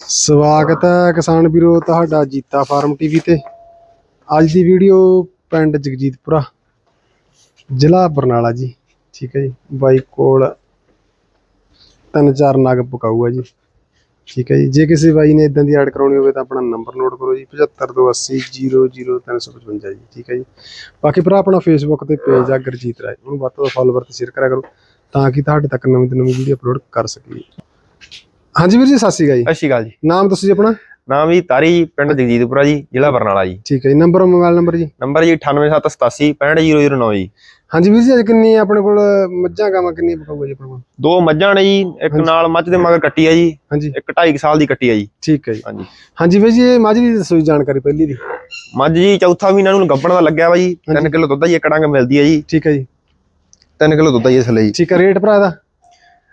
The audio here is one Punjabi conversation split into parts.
ਸਵਾਗਤ ਹੈ ਕਿਸਾਨ ਵੀਰੋ, ਤੁਹਾਡਾ ਜੀਤਾ ਫਾਰਮ ਟੀਵੀ ਤੇ। ਅੱਜ ਦੀ ਵੀਡੀਓ ਪਿੰਡ ਜਗਜੀਤਪੁਰਾ, ਜ਼ਿਲ੍ਹਾ ਬਰਨਾਲਾ ਜੀ। ਠੀਕ ਹੈ ਜੀ, ਬਾਈ ਕੋਲ ਤਿੰਨ ਚਾਰ ਨਗ ਪਕਾਊਗਾ ਜੀ। ਠੀਕ ਹੈ ਜੀ, ਜੇ ਕਿਸੇ ਬਾਈ ਨੇ ਇਦਾਂ ਦੀ ਐਡ ਕਰਾਉਣੀ ਹੋਵੇ ਤਾਂ ਆਪਣਾ ਨੰਬਰ ਨੋਟ ਕਰੋ ਜੀ 7580 00355 ਜੀ। ਠੀਕ ਹੈ ਜੀ। ਬਾਕੀ ਭਰਾ, ਆਪਣਾ ਫੇਸਬੁੱਕ ਤੇ ਪੇਜ ਆ ਗੁਰਜੀਤ ਰਾਏ, ਉਹਨੂੰ ਵੱਧ ਤੋਂ ਵੱਧ ਫਾਲੋਵਰ ਤੇ ਸ਼ੇਅਰ ਕਰਿਆ ਕਰੋ, ਤਾਂ ਕਿ ਤੁਹਾਡੇ ਤੱਕ ਨਵੀਂ ਤੋਂ ਨਵੀਂ ਵੀਡੀਓ ਅਪਲੋਡ ਕਰ ਸਕੀਏ। ਹਾਂਜੀ ਵੀਰ ਜੀ ਸਤਿ ਸ਼੍ਰੀ ਅਕਾਲ ਜੀ। ਸਤਿ ਸ਼੍ਰੀ ਅਕਾਲ ਜੀ। ਨਾਮ ਦੱਸੋ ਜੀ ਆਪਣਾ? ਨਾਮ ਜੀ ਤਾਰੀ ਪਿੰਡ ਜਗਜੀਤਪੁਰਾ ਜੀ ਜ਼ਿਲ੍ਹਾ ਬਰਨਾਲਾ ਜੀ। ਠੀਕ ਹੈ ਜੀ ਨੰਬਰ ਮੋਬਾਈਲ ਨੰਬਰ ਜੀ। ਨੰਬਰ ਜੀ 98787 65009 ਜੀ। ਹਾਂਜੀ ਵੀਰ ਜੀ ਅੱਜ ਕਿੰਨੀ ਆਪਣੇ ਕੋਲ ਮੱਝਾਂ ਗਾਵਾਂ ਕਿੰਨੀ ਪਕਾਊਗਾ ਜੀ ਆਪਣੇ ਕੋਲ? ਦੋ ਮੱਝਾਂ ਨੇ ਜੀ ਇੱਕ ਨਾਲ ਮੱਝ ਦੇ ਮਗਰ ਕੱਟੀ ਆ ਜੀ ਹਾਂਜੀ। ਇੱਕ 2.5 ਸਾਲ ਦੀ ਕੱਟੀ ਆ ਜੀ। ਠੀਕ ਹੈ ਜੀ। ਹਾਂਜੀ। ਹਾਂਜੀ ਵੀਰ ਜੀ ਇਹ ਮੱਝ ਦੀ ਦੱਸੋ ਜੀ ਜਾਣਕਾਰੀ ਪਹਿਲੀ ਦੀ। ਮੱਝ ਜੀ ਚੌਥਾ ਮਹੀਨਾ ਨੂੰ ਗੱਭਣ ਦਾ ਲੱਗਿਆ ਵਾ ਜੀ 3 ਕਿਲੋ ਦੁੱਧ ਆ ਜੀ ਇੱਕ ਡੰਗ ਮਿਲਦੀ ਆ ਜੀ। ਠੀਕ ਹੈ ਜੀ। 3 ਕਿਲੋ ਦੁੱਧ ਆ ਜੀ ਇਸ ਲਈ। ਠੀਕ ਹੈ ਰੇਟ ਭਰਾ ਦਾ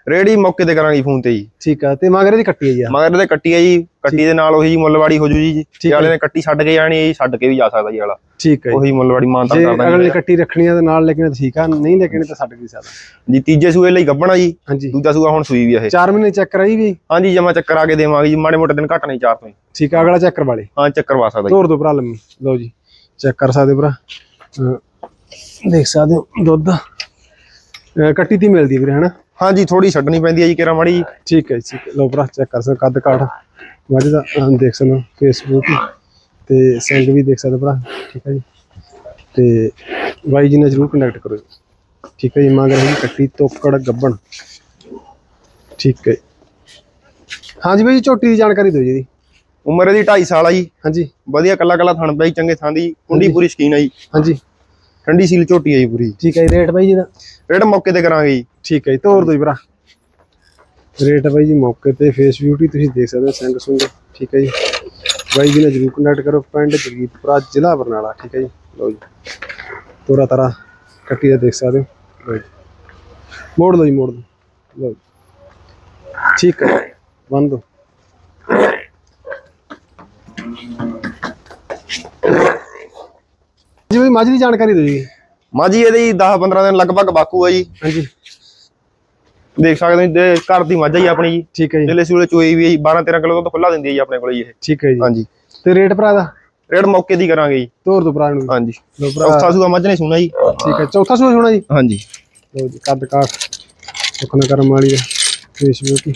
ਰੇੜੀ ਮੌਕੇ ਤੇ ਕਰਾਂਗੇ ਫੋਨ ਤੇ ਜੀ। ਠੀਕ ਹੈ ਤੇ ਮਗਰ ਇਹਦੀ ਕੱਟੀ ਹੈ ਜੀ। ਮਗਰ ਇਹਦੇ ਕੱਟੀ ਆ ਜੀ ਕੱਟੀ ਦੇ ਨਾਲ ਉਹੀ ਜੀ ਮੁੱਲਵਾੜੀ ਹੋ ਜੂ ਜੀ ਜੇ ਵਾਲੇ ਨੇ ਕੱਟੀ ਛੱਡ ਕੇ ਜਾਣੀ ਹੈ ਜੀ ਛੱਡ ਕੇ ਵੀ ਜਾ ਸਕਦਾ ਜੀ ਵਾਲਾ ਠੀਕ ਹੈ ਜੀ। ਉਹੀ ਮੁੱਲਵਾੜੀ ਮਾਨਤਾ ਜੇ ਕਰਦਾ ਅਗਲੇ ਨੇ ਕੱਟੀ ਰੱਖਣੀ ਆ ਤੇ ਨਾਲ ਲੈ ਕੇ ਆਉਣਾ ਤਾਂ ਠੀਕ ਆ ਨਹੀਂ ਲੈ ਕੇ ਆਉਣੀ ਤਾਂ ਛੱਡ ਵੀ ਸਕਦਾ ਜੀ ਤੀਜੇ ਸੂਏ ਲਈ ਗੱਭਣਾ ਜੀ ਹਾਂਜੀ। ਦੂਜਾ ਸੂਆ ਹੁਣ ਸੂਈ ਵੀ ਆ ਇਹ। 4 ਮਹੀਨੇ ਚੈੱਕ ਕਰਾਈ ਵੀ? ਹਾਂਜੀ ਜਮਾ ਚੱਕਰ ਆ ਕੇ ਦੇਵਾਂਗੇ ਜੀ ਮਾੜੇ ਮੋਟੇ ਦਿਨ ਘੱਟ ਨਹੀਂ ਚਾਰ ਤੋਂ ਜੀ। ਠੀਕ ਆ ਅਗਲਾ ਚੈੱਕ ਕਰਵਾ ਲੇ। ਹਾਂ ਚੱਕਰ ਵਾ ਸਕਦਾ ਜੀ। ਤੋਰ ਦੋ ਭਰਾ ਲੰਮੀ ਲਓ ਜੀ ਚੈੱਕ ਕਰ ਸਕਦੇ ਭਰਾ। ਦੇਖ ਸਕਦੇ ਹੋ ਦੁੱਧ। ਕੱਟੀ ਤੀ ਮਿਲਦੀ ਵੀਰੇ ਹਨਾ? ਹਾਂਜੀ ਥੋੜੀ ਛੱਡਣੀ ਪੈਂਦੀ ਹੈ ਜੀ ਕਿਰਾ ਮਾੜੀ। ਠੀਕ ਹੈ ਜੀ, ਠੀਕ ਹੈ। ਲਓ ਭਰਾ ਚੈੱਕ ਕਰ ਸਕਦੇ ਹੋ, ਕੱਦ ਕਾਠ। ਮੱਝ ਦਾ ਦੇਖ ਸਕਦੇ ਹੋ ਫੇਸਬੁੱਕ ਤੇ ਸਿੰਗ ਵੀ ਦੇਖ ਸਕਦੇ ਭਰਾ ਠੀਕ ਹੈ ਜੀ। ਤੇ ਬਾਈ ਜੀ ਨਾਲ ਜਰੂਰ ਕਨੈਕਟ ਕਰੋ ਜੀ। ਠੀਕ ਹੈ ਜੀ ਮੰਗ ਰਹੀ ਕੱਟੀ ਤੋਕੜ ਗੱਬਣ। ਠੀਕ ਹੈ। ਹਾਂਜੀ ਬਾਈ ਜੀ, ਝੋਟੀ ਦੀ ਜਾਣਕਾਰੀ ਦਿਓ ਜੀ ਉਮਰ ਇਹਦੀ 2.5 ਸਾਲ ਆ ਜੀ। ਹਾਂਜੀ। ਵਧੀਆ ਕੱਲਾ ਕੱਲਾ ਥਣ ਪਿਆ ਜੀ ਚੰਗੇ ਥਾਂ ਦੀ ਕੁੰਡੀ ਪੂਰੀ ਸ਼ਕੀਨ ਆ ਜੀ। ਹਾਂਜੀ। ਠੰਡੀ ਸੀਲ ਝੋਟੀ ਆ ਜੀ ਪੂਰੀ। ਠੀਕ ਹੈ ਜੀ ਰੇਟ ਬਾਈ ਜੀ ਦਾ? ਰੇਟ ਮੌਕੇ ਤੇ ਕਰਾਂਗੇ ਜੀ। ਠੀਕ ਹੈ ਜੀ ਤੋਰ ਦੋ ਜੀ ਭਰਾ। ਰੇਟ ਬਾਈ ਜੀ ਮੌਕੇ ਤੇ ਫੇਸ ਬਿਊਟੀ ਤੁਸੀਂ ਦੇਖ ਸਕਦੇ ਹੋ ਸਿੰਘ ਸੁੰਗ ਠੀਕ ਹੈ ਜੀ। ਬਾਈ ਜੀ ਨਾਲ ਜਰੂਰ ਕੰਟੈਕਟ ਕਰੋ ਪਿੰਡ ਜਗੀਤਪੁਰਾ ਜ਼ਿਲ੍ਹਾ ਬਰਨਾਲਾ। ਠੀਕ ਹੈ ਜੀ ਲਓ ਜੀ। ਤੋਰਾ ਤਰਾ ਕੱਟੀ ਦਾ ਦੇਖ ਸਕਦੇ ਹੋ। ਮੋੜ ਲਓ ਜੀ ਮੋੜ ਲਓ। ਲਓ ਜੀ। ਠੀਕ ਹੈ ਬੰਦ। ਮੱਝ ਦੀ ਜਾਣਕਾਰੀ ਦਿਓ ਜੀ ਮਾਜੀ ਇਹਦੀ 10 15 ਦਿਨ ਲਗਭਗ ਬਾਕੂ ਆ ਜੀ। ਹਾਂਜੀ। ਦੇਖ ਸਕਦੇ ਹੋ ਘਰ ਦੀ ਮੱਝ ਆ ਜੀ ਆਪਣੀ ਜੀ। ਠੀਕ ਹੈ ਜੀ। ਜਿਲੇ ਸੂਲੇ ਚੋਈ ਵੀ ਆ ਜੀ 12 13 ਕਿਲੋ ਤੋਂ ਖੁੱਲਾ ਦਿੰਦੀ ਹੈ ਜੀ ਆਪਣੇ ਕੋਲ ਜੀ ਇਹ। ਠੀਕ ਹੈ ਜੀ। ਹਾਂਜੀ। ਤੇ ਰੇਟ ਭਰਾ ਦਾ? ਰੇਟ ਮੌਕੇ ਦੀ ਕਰਾਂਗੇ ਜੀ। ਤੋਰ ਦੋ ਭਰਾ ਨੂੰ। ਹਾਂਜੀ। ਲਓ ਭਰਾ। ਚੌਥਾ ਸੂਆ ਮੱਝ ਨੇ ਸੁਣਾ ਜੀ। ਠੀਕ ਹੈ ਚੌਥਾ ਸੂਆ ਹੋਣਾ ਜੀ? ਹਾਂਜੀ। ਲਓ ਜੀ ਕੱਦ ਕਾਠ। ਸੁਖਨਾ ਕਰਮ ਵਾਲੀ ਦਾ। ਫੇਸ ਬਿਊਟੀ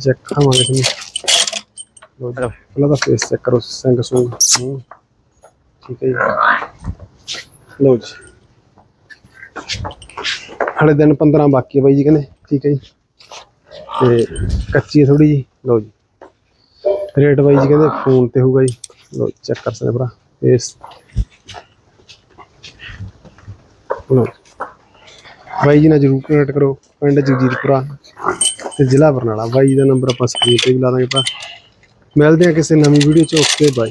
ਚੈੱਕ ਖਾਵਾਂਗੇ ਤੁਹਾਨੂੰ। ਲਓ ਜੀ ਪਹਿਲਾਂ ਤਾਂ ਫੇਸ ਚੈੱਕ ਕਰੋ ਸੰਗ ਹੂੰ। ਠੀਕ ਹੈ ਜੀ। ਲਓ ਜੀ। ਹਲੇ ਦਿਨ 15 ਬਾਕੀ ਹੈ ਬਾਈ ਜੀ ਕਹਿੰਦੇ, ਠੀਕ ਹੈ ਜੀ। ਤੇ ਕੱਚੀ ਹੈ ਥੋੜੀ ਜੀ, ਲਓ ਜੀ। ਰੇਟ ਬਾਈ ਜੀ ਕਹਿੰਦੇ ਫੋਨ ਤੇ ਹੋਊਗਾ ਜੀ। ਲਓ ਚੈੱਕ ਕਰ ਸਕਦੇ ਭਰਾ ਫੇਸ ਲਓ ਬਾਈ ਜੀ ਨਾਲ ਜਰੂਰ ਕਨੈਕਟ ਕਰੋ, ਪਿੰਡ ਜਗਜੀਤਪੁਰਾ ਤੇ ਜ਼ਿਲ੍ਹਾ ਬਰਨਾਲਾ। ਬਾਈ ਜੀ ਦਾ ਨੰਬਰ ਆਪਾਂ ਸਕਰੀਨ ਤੇ ਵੀ ਲਾ ਦਾਂਗੇ ਭਰਾ। ਮਿਲਦੇ ਆ ਕਿਸੇ ਨਵੀਂ ਵੀਡੀਓ ਚ, ਓਕੇ ਬਾਈ